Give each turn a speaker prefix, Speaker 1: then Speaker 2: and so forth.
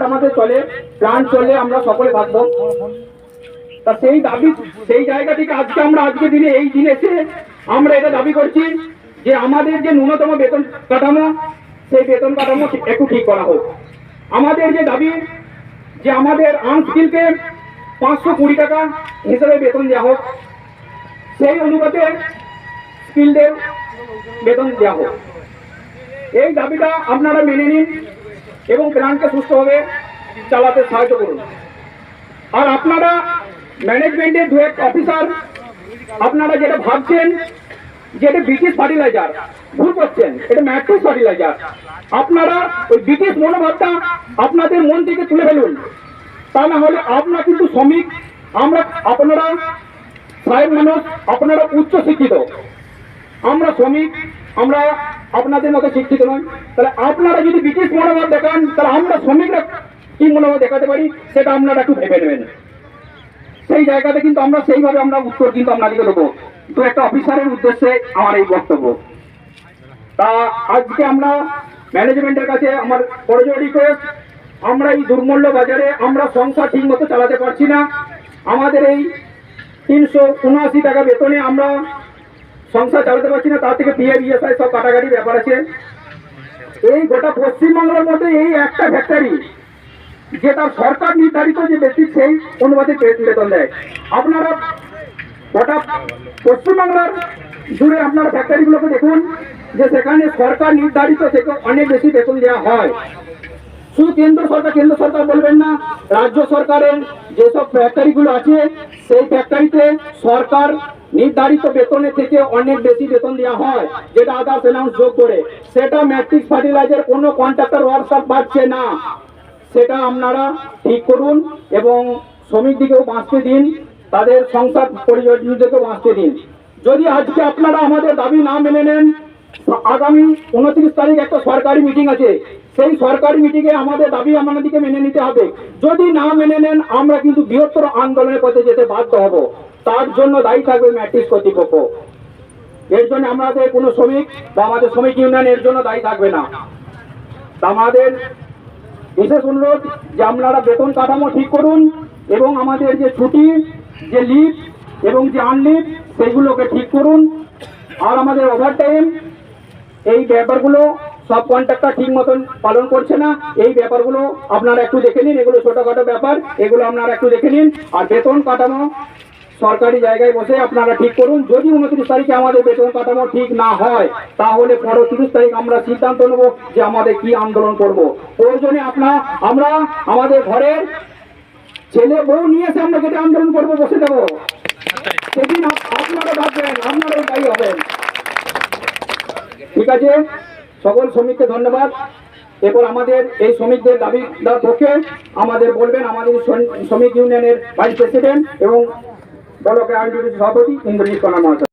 Speaker 1: Plant আমাদের চলে plant চললে আমরা সকলে থাকব। তা সেই দাবি, সেই জায়গা থেকে আজকে আমরা আজকে দিনে, এই দিনে এসে আমরা এটা দাবি করছি যে আমাদের যে ন্যূনতম বেতন কাঠামো, সেই বেতন কাঠামো একটু ঠিক করা হোক। আমাদের যে দাবি যে আমাদের আনস্কিলকে পাঁচশো কুড়ি টাকা হিসেবে বেতন দেওয়া হোক, সেই অনুপাতে স্কিলদের বেতন দেওয়া হোক। এই দাবিটা আপনারা মেনে নিন। এবং প্ল্যানকে সুস্থভাবে চালাতে সাহায্য করুন। আর আপনারা ম্যানেজমেন্টের দু এক অফিসার, আপনারা যেটা ভাবছেন যে এটা ব্রিটিশ ফার্টিলাইজার, ভুল করছেন, এটা ম্যাট্রিক্স ফার্টিলাইজার। আপনারা ওই ব্রিটিশ মনোভাবটা আপনাদের মন থেকে তুলে ফেলুন। তা না হলে আপনারা কিন্তু শ্রমিক, আমরা, আপনারা সাহেব মানুষ, আপনারা উচ্চ শিক্ষিত আমরা শ্রমিক, আমরা আপনাদের মতো শিক্ষিত নই। তাহলে আপনারা যদি ব্রিটিশ মনোভাব দেখান, তাহলে আমরা শ্রমিকরা কি মনোভাব দেখাতে পারি? সেটা আপনারা একটু ভেবে নেবেন। সেই জায়গাতে কিন্তু আমরা সেইভাবে আমরা উত্তর কিন্তু আপনাদেরকে দেবো। তো একটা অফিসারের উদ্দেশ্যে আমার এই বক্তব্য। তা আজকে আমরা ম্যানেজমেন্টের কাছে আমার করজোর রিকোয়েস্ট আমরা এই দুর্মূল্য বাজারে আমরা সংসার ঠিক মতো চালাতে পারছি না। আমাদের এই তিনশো উনআশি টাকা বেতনে আমরা সংসার চালাতে পারছি না, তার থেকে পিএফ ইএসআই সব কাটাকাটি ব্যাপার আছে। এই গোটা পশ্চিমবাংলার মধ্যে এই একটা ফ্যাক্টরি যেটা সরকার নির্ধারিত যে বেসিক সেই বে- বেতন দেয়। আপনারা গোটা পশ্চিমবাংলার জুড়ে আপনারা ফ্যাক্টরিগুলোকে দেখুন, যে সেখানে সরকার নির্ধারিত থেকে অনেক বেশি বেতন দেওয়া হয়। শুধু কেন্দ্র সরকার কেন্দ্র সরকার বলবেন না, রাজ্য সরকারের যেসব ফ্যাক্টরিগুলো আছে, সেই ফ্যাক্টরিতে সরকার নির্ধারিত বেতনের থেকে অনেক বেশি বেতন দেওয়া হয়, যেটা আদার্স অ্যানাউন্স যোগ করে। সেটা ম্যাট্রিক ফার্টিলাইজার কোনো কন্ট্রাক্টর ওয়ার্কশপ পাচ্ছে না। সেটা আপনারা ঠিক করুন এবং শ্রমিকদিকেও বাঁচতে দিন, তাদের সংসার পরিজনদেরকেও বাঁচতে দিন। যদি আজকে আপনারা আমাদের দাবি না মেনে নেন, আগামী উনত্রিশ তারিখ একটা সরকারি মিটিং আছে। সেই সরকারি মিটিংয়ে আমাদের দাবি আমাদেরকে মেনে নিতে হবে। যদি না মেনে নেন, আমরা কিন্তু বৃহত্তর আন্দোলনের পথে যেতে বাধ্য হব। তার জন্য দায়ী থাকবে ম্যাট্রিক্স কর্তৃপক্ষ। এর জন্য আমাদের কোনো শ্রমিক বা আমাদের শ্রমিক ইউনিয়ন এর জন্য দায়ী থাকবে না। আমাদের বিশেষ অনুরোধ যে আপনারা বেতন কাঠামো ঠিক করুন এবং আমাদের যে ছুটি, যে লিভ এবং যে আনলিভ সেইগুলোকে ঠিক করুন। আর আমাদের ওভারটাইম এই ব্যাপারগুলো সব কন্ট্রাক্টর ঠিক মতন পালন করছে না। এই ব্যাপারগুলো আপনারা একটু দেখে নিন, এগুলো ছোটখাটো ব্যাপার, এগুলো আপনারা একটু দেখে নিন। আর বেতন কাঠামো সরকারি জায়গায় বসে আপনারা ঠিক করুন। যদি উনত্রিশ তারিখে আমাদের বেতন কাঠামো ঠিক না হয়, তাহলে পরত্রিশ তারিখ আমরা সিদ্ধান্ত নেব যে আমাদের কি আন্দোলন করব। প্রয়োজনে আপনার আমরা আমাদের ঘরের ছেলে বউ নিয়ে এসে আমরা যেটা আন্দোলন করব বসে দেবো। সেদিন আপনারা ভাববেন আপনারাই দায়ী হবেন। ঠিক আছে? সকল শ্রমিককে ধন্যবাদ। এরপর আমাদের এই শ্রমিকদের দাবি পক্ষে আমাদের বলবেন আমাদের শ্রমিক ইউনিয়নের ভাইস প্রেসিডেন্ট এবং ব্লকের আইনজীবী সভাপতি ইন্দ্রজিৎ কণা মহাশয়